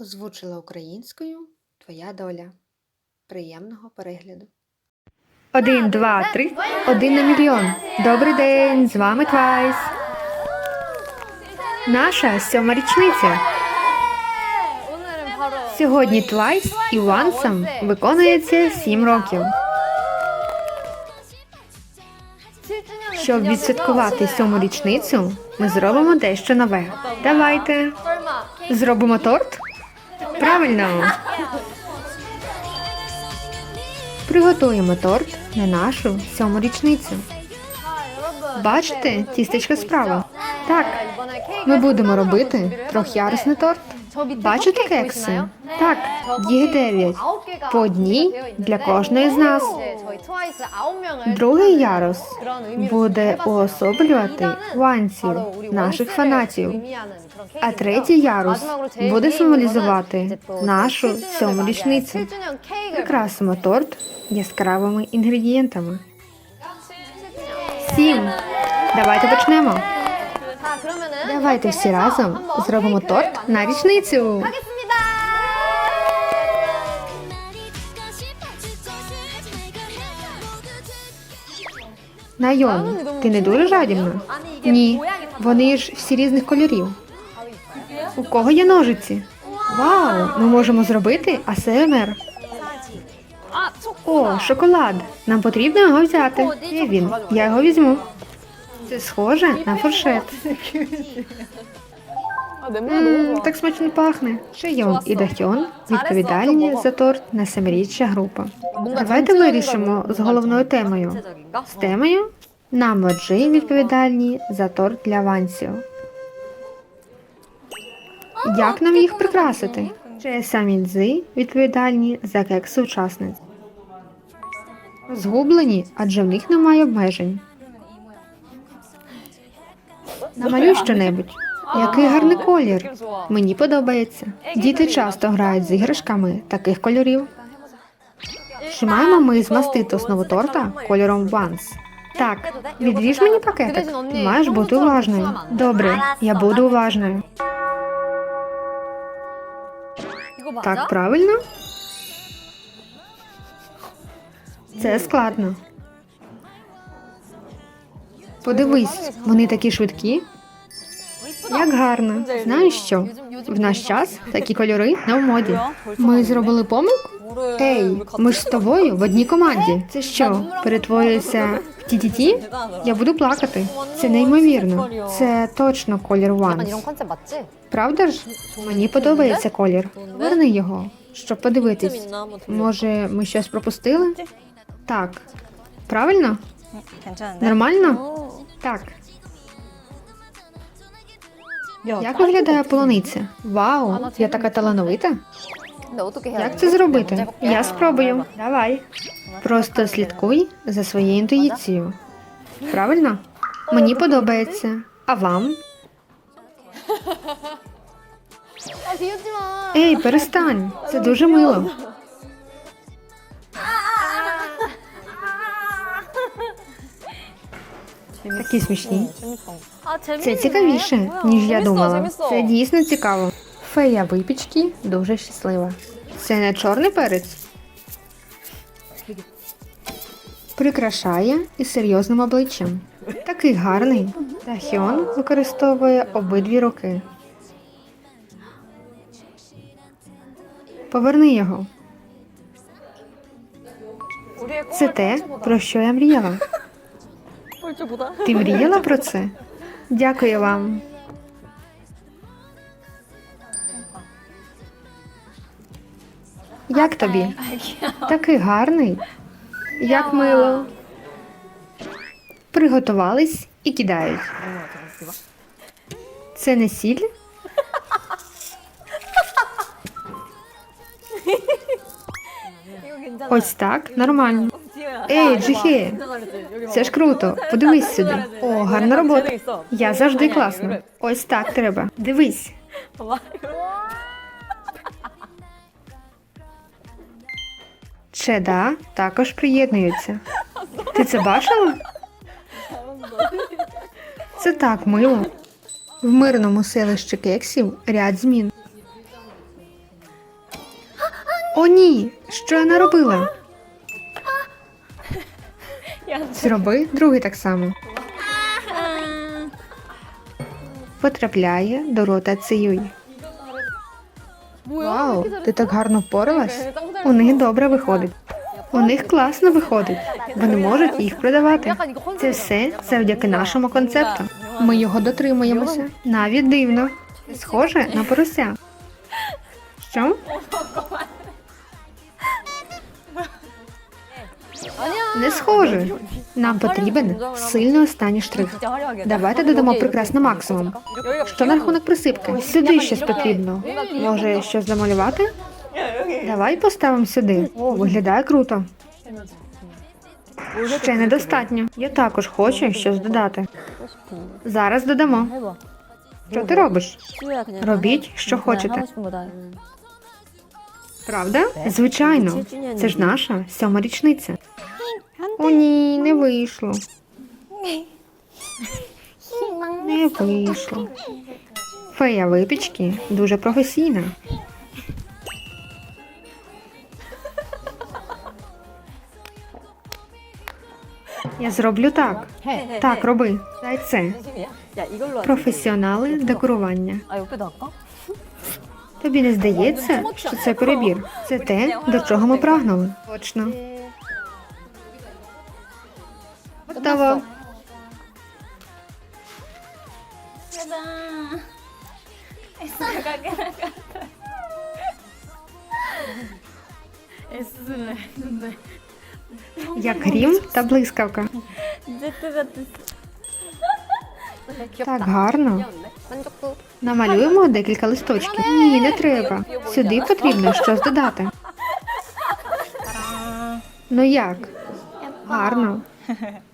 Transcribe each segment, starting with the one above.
Озвучила українською Твоя доля. Приємного перегляду. Один, два, три. Один на мільйон. Добрий день! З вами Твайс. Наша сьома річниця. Сьогодні Твайс і Вансам виконується сім років. Щоб відсвяткувати сьому річницю, ми зробимо дещо нове. Давайте зробимо торт. Правильно? Приготуємо торт на нашу сьому річницю. Бачите, тістечко справа. Так, ми будемо робити трохярусний торт. Бачите кекси? Так, їх дев'ять. По одній для кожної з нас. Другий ярус буде уособлювати ванців, наших фанатів. А третій ярус буде символізувати нашу сьому річницю. Красимо торт яскравими інгредієнтами. Всім, Давайте почнемо. Давайте всі разом зробимо торт на річницю. Найом, ти не дуже жадібна? Ні. Вони ж всі різних кольорів. У кого є ножиці? Вау! Ми можемо зробити АСМР. О, шоколад. Нам потрібно його взяти. Є він. Я його візьму. Це схоже на фуршет. М, так смачно пахне. Шийон і Дахьон відповідальні за торт на семиріччя група. Давайте вирішимо з головною темою. З темою Намоджі відповідальні за торт для вансів. Як нам їх прикрасити? Чи самі дзи відповідальні за кекси учасниць? Згублені, адже в них немає обмежень. Намалюй щонебудь. Який гарний колір. Мені подобається. Діти часто грають з іграшками таких кольорів. Чи маємо ми змастити основу торта кольором Ванс? Так, відріж мені пакетик. Маєш бути уважною. Добре, я буду уважною. Так, правильно? Це складно. Подивись, вони такі швидкі. Як гарно. Знаєш що? В наш час такі кольори на моді. Ми зробили помилку? Ей, ми ж з тобою в одній команді. Це що? Перетворюється в ті ті ті Я буду плакати. Це неймовірно. Це точно колір Ванс. Правда ж? Мені подобається колір. Верни його, щоб подивитись. Може, ми щось пропустили? Так. Правильно? Нормально? Так. Як виглядає полуниця? Вау, я така талановита. Як це зробити? Я спробую. Давай. Просто слідкуй за своєю інтуїцією. Правильно? Мені подобається. А вам? Ей, перестань. Це дуже мило. такі смішні. Це цікавіше, ніж я думала. Це дійсно цікаво. Фея випічки дуже щаслива. Це не чорний перець. Прикрашає із серйозним обличчям. Такий гарний. Тахіон використовує обидві руки. Поверни його. Це те, про що я мріяла. Ти мріяла про це? Дякую вам. Як тобі? Такий гарний. Як мило. Приготувались і кидають. Це не сіль? Ось так, нормально. Ей, Джихі, це ж круто. Подивись сюди. О, гарна робота. Я завжди класно. Ось так треба. Дивись. Чеда також приєднуються. Ти це бачила? Це так мило. В мирному селищі кексів ряд змін. О, ні! Що я наробила? Зроби другий так само. Потрапляє до рота Циюй. Вау, ти так гарно впоралась? У них добре виходить. У них класно виходить. Вони можуть їх продавати. Це все завдяки нашому концепту. Ми його дотримуємося. Навіть дивно. Схоже на порося. Що? Не схоже. Нам потрібен сильний останній штрих. Давайте додамо прикрас на максимум. Що на рахунок присипки? Сюди щось потрібно. Може, щось замалювати? Давай поставимо сюди. О, виглядає круто. Ще недостатньо. Я також хочу щось додати. Зараз додамо. Що ти робиш? Робіть, що хочете. Правда? Звичайно. Це ж наша сьома річниця. О, ні, не вийшло. Не вийшло. Фея випічки дуже професійна. Я зроблю так. Так, роби. Дай це. Професіонали декорування. Тобі не здається, що це перебір. Це те, до чого ми прагнули. Точно. Готово. Та-дам! Як грім та блискавка. Так гарно. Намалюємо декілька листочків. Ні, не треба. Сюди потрібно щось додати. Ну як? Гарно.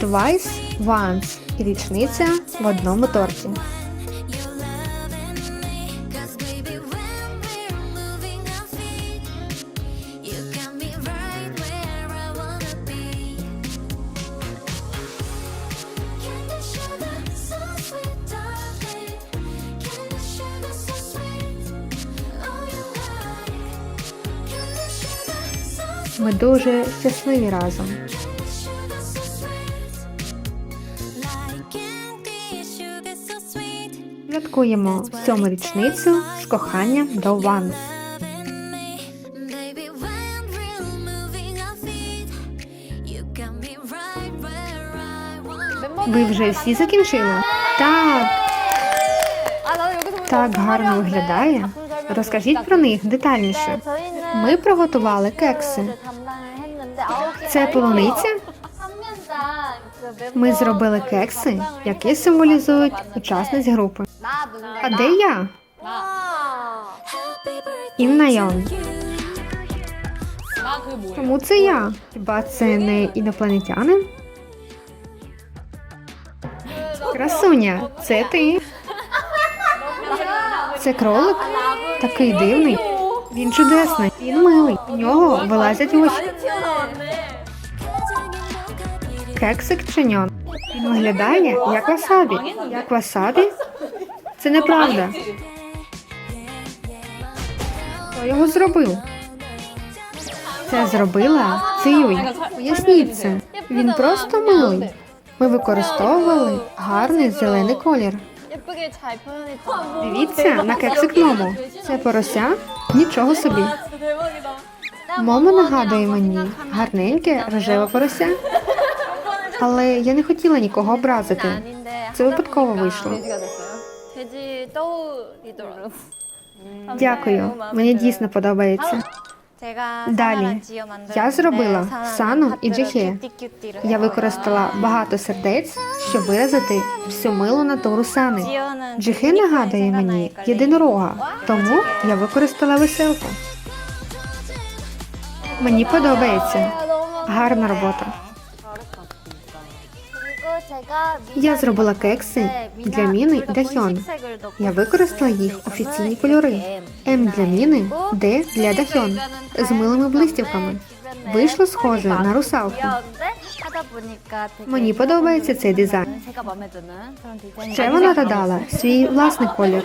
Twice, once. І річниця в одному торті. Cause baby, when we're святкуємо сьому річницю з коханням до ван. Ви вже всі закінчили? Так. Так гарно виглядає. Розкажіть про них детальніше. Ми приготували кекси. Це полуниця. Ми зробили кекси, які символізують учасниць групи. А де я? Інна Йон. Чому це я? Хіба це не інопланетянин? Красуня, це ти. Це кролик? Такий дивний. Він чудесний, він милий. У нього вилазять очі. Кексик чи ньон? Він виглядає як васабі. Як васабі? Це неправда. Хто його зробив? Це зробила Циюй. Поясніть це. Він просто милий. Ми використовували гарний зелений колір. Дивіться на кексик Момо. Це порося нічого собі. Мома нагадує мені гарненьке рожеве порося. Але я не хотіла нікого образити. Це випадково вийшло. 돼지가 됐어요. 돼지 떠오르더라고. Дякую. Мені дійсно подобається. Далі. Я зробила Сану і Джихе. Я використала багато сердець, щоб виразити всю милу натуру Сани. Джихе нагадує мені єдинорога, тому я використала веселку. Мені подобається. Гарна робота. Я зробила кекси для Міни і Дахьон. Я використала їх офіційні кольори. М для Міни, Д для Дахьон. З милими блистівками. Вийшло схоже на русалку. Мені подобається цей дизайн. Ще вона додала свій власний колір.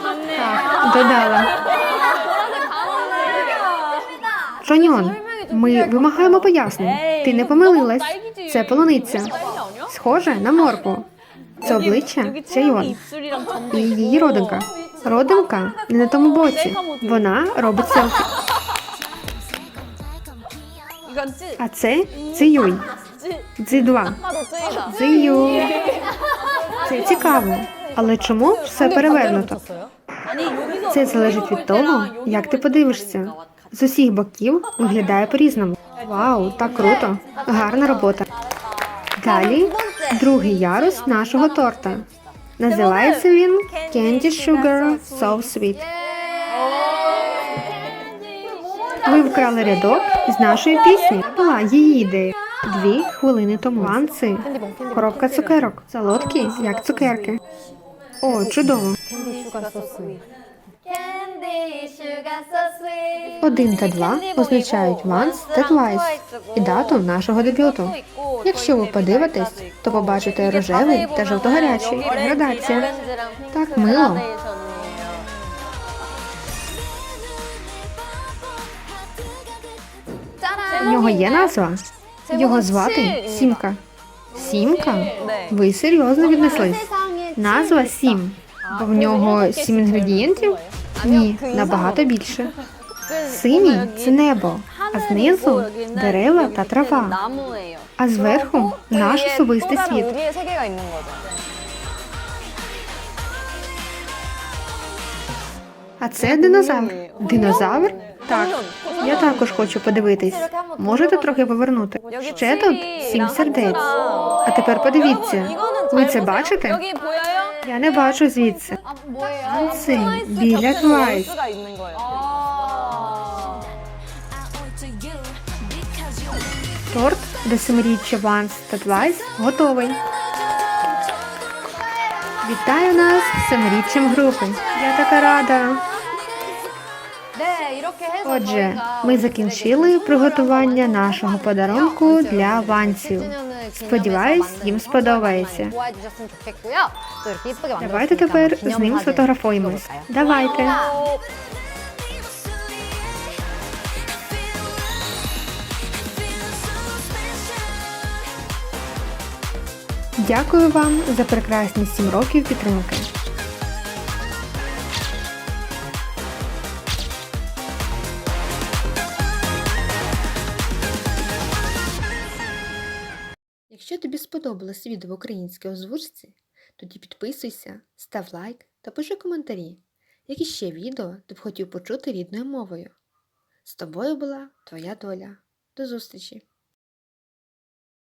Додала. Жоньон, ми вимагаємо пояснень. Ти не помилилась. Це полуниця схоже на моркву. Це обличчя Чайон. І її родинка. Родинка не на тому боці. Вона робить селфі. А це Циюнь. Дзи 2 Дзию. Це цікаво. Але чому все перевернуто? Це залежить від того, як ти подивишся. З усіх боків виглядає по різному. Вау, так круто! Гарна робота. Далі другий ярус нашого торта. Називається він Candy Sugar So Sweet. Ви вкрали рядок з нашої пісні. Була її ідея. Дві хвилини тому. Ланци. Коробка цукерок. Солодкі, як цукерки. О, чудово. Один та два означають once та twice і дату нашого дебюту. Якщо ви подивитесь, то побачите рожевий та жовто-гарячий. Градація. Так мило. У нього є назва. Його звати Сімка. Сімка? Ви серйозно віднеслись? Назва Сім. В нього сім інгредієнтів? Ні, набагато більше. Синій це небо, а знизу дерева та трава. А зверху наш особистий світ. А це динозавр. Динозавр? Так. Я також хочу подивитись. Можете трохи повернути? Ще тут сім сердець. А тепер подивіться. Ви це бачите? Я не бачу звідси. Це біля Твайс. Торт до семиріччя Once та твайс готовий. Вітаю нас з семиріччям групи. Я така рада. Отже, ми закінчили приготування нашого подарунку для ванців. Сподіваюсь, їм сподобається. Давайте тепер з ним сфотографуємось. Давайте. Дякую вам за прекрасні сім років підтримки. Сподобалось відео в українській озвучці, тоді підписуйся, став лайк та пиши коментарі, які ще відео ти б хотів почути рідною мовою. З тобою була твоя доля. До зустрічі!